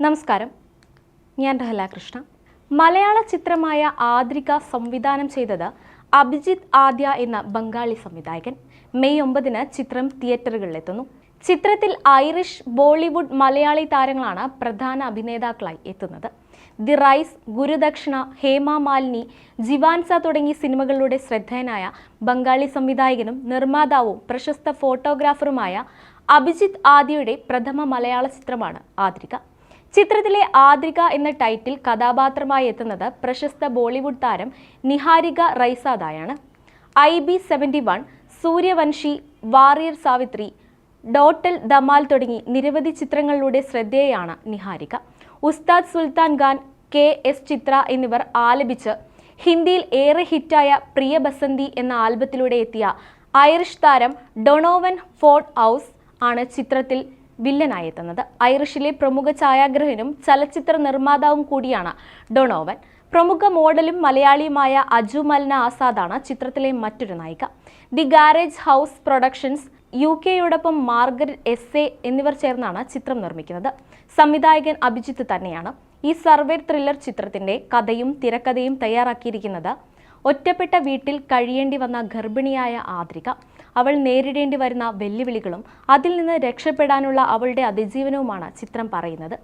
നമസ്കാരം. ഞാൻ രഹല കൃഷ്ണ. മലയാള ചിത്രമായ ആദ്രിക സംവിധാനം ചെയ്തത് അഭിജിത് ആദ്യ എന്ന ബംഗാളി സംവിധായകൻ. മെയ് ഒമ്പതിന് ചിത്രം തിയേറ്ററുകളിലെത്തുന്നു. ചിത്രത്തിൽ ഐറിഷ് ബോളിവുഡ് മലയാളി താരങ്ങളാണ് പ്രധാന അഭിനേതാക്കളായി എത്തുന്നത്. ദി റൈസ് ഗുരുദക്ഷിണ ഹേമ മാലിനി ജിവാൻസ തുടങ്ങിയ സിനിമകളിലൂടെ ശ്രദ്ധേയനായ ബംഗാളി സംവിധായകനും നിർമ്മാതാവും പ്രശസ്ത ഫോട്ടോഗ്രാഫറുമായ അഭിജിത് ആദ്യയുടെ പ്രഥമ മലയാള ചിത്രമാണ് ആദ്രിക. ചിത്രത്തിലെ ആദ്രിക എന്ന ടൈറ്റിൽ കഥാപാത്രമായി എത്തുന്നത് പ്രശസ്ത ബോളിവുഡ് താരം Niharika റൈസാദായാണ്. I B seventy one Sooryavanshi warrior Savitri total Dhamaal തുടങ്ങി നിരവധി ചിത്രങ്ങളിലൂടെ ശ്രദ്ധേയാണ് നിഹാരിക. ഉസ്താദ് സുൽത്താൻ ഖാൻ കെ എസ് ചിത്ര എന്നിവർ ആലപിച്ച് ഹിന്ദിയിൽ ഏറെ ഹിറ്റായ പ്രിയ ബസന്തി എന്ന ആൽബത്തിലൂടെ എത്തിയ ഐറിഷ് താരം ഡൊണോവൻ ഫോർഡ് ഹൗസ് ആണ് ചിത്രത്തിൽ വില്ലനായി എത്തുന്നത് ഐറിഷിലെ പ്രമുഖ ഛായാഗ്രഹനും ചലച്ചിത്ര നിർമ്മാതാവും കൂടിയാണ് ഡൊണോവൻ. പ്രമുഖ മോഡലും മലയാളിയുമായ അജു മൽന ആസാദാണ് ചിത്രത്തിലെ മറ്റൊരു നായിക. The garage house productions U കെയോടൊപ്പം Margaret S A എന്നിവർ ചേർന്നാണ് ചിത്രം നിർമ്മിക്കുന്നത്. സംവിധായകൻ അഭിജിത്ത് തന്നെയാണ്. ഈ സർവേ ത്രില്ലർ ചിത്രത്തിന്റെ കഥയും തിരക്കഥയും തയ്യാറാക്കിയിരിക്കുന്നത് ഒറ്റപ്പെട്ട വീട്ടിൽ കഴിയേണ്ടി വന്ന ഗർഭിണിയായ ആദ്രിക. അവൾ നേരിടേണ്ടി വരുന്ന വെല്ലുവിളികളും അതിൽ നിന്ന് രക്ഷപ്പെടാനുള്ള അവളുടെ അതിജീവനവുമാണ് ചിത്രം പറയുന്നത്.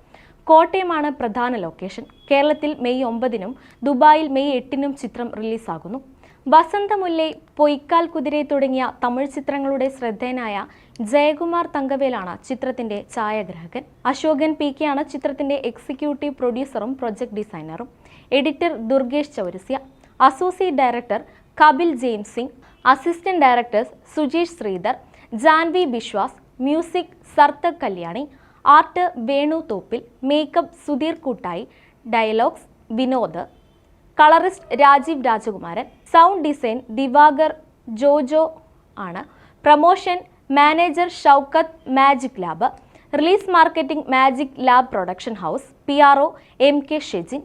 കോട്ടയമാണ് പ്രധാന ലൊക്കേഷൻ കേരളത്തിൽ മെയ് ഒമ്പതിനും ദുബായിൽ മെയ് എട്ടിനും ചിത്രം റിലീസാകുന്നു. വസന്തമുല്ലേ പൊയ്ക്കാൽ കുതിരെ തുടങ്ങിയ തമിഴ് ചിത്രങ്ങളുടെ ശ്രദ്ധേയനായ ജയകുമാർ തങ്കവേലാണ് ചിത്രത്തിന്റെ ഛായാഗ്രാഹകൻ. അശോകൻ പി ആണ് ചിത്രത്തിന്റെ എക്സിക്യൂട്ടീവ് പ്രൊഡ്യൂസറും project ഡിസൈനറും editor Durgesh Chaurasia. Associate director Kapil James Singh assistant directors Sujeesh Sridhar Janvi Biswas music Sarthak Kalyani art Venu Thoppil makeup Sudheer Koottayi dialogues Vinod colourist Rajeev രാജകുമാരൻ സൗണ്ട് ഡിസൈൻ ദിവാകർ ജോജോ ആണ്. Promotion manager Shoukath magic lab release marketing magic lab production house P R O M K Shejin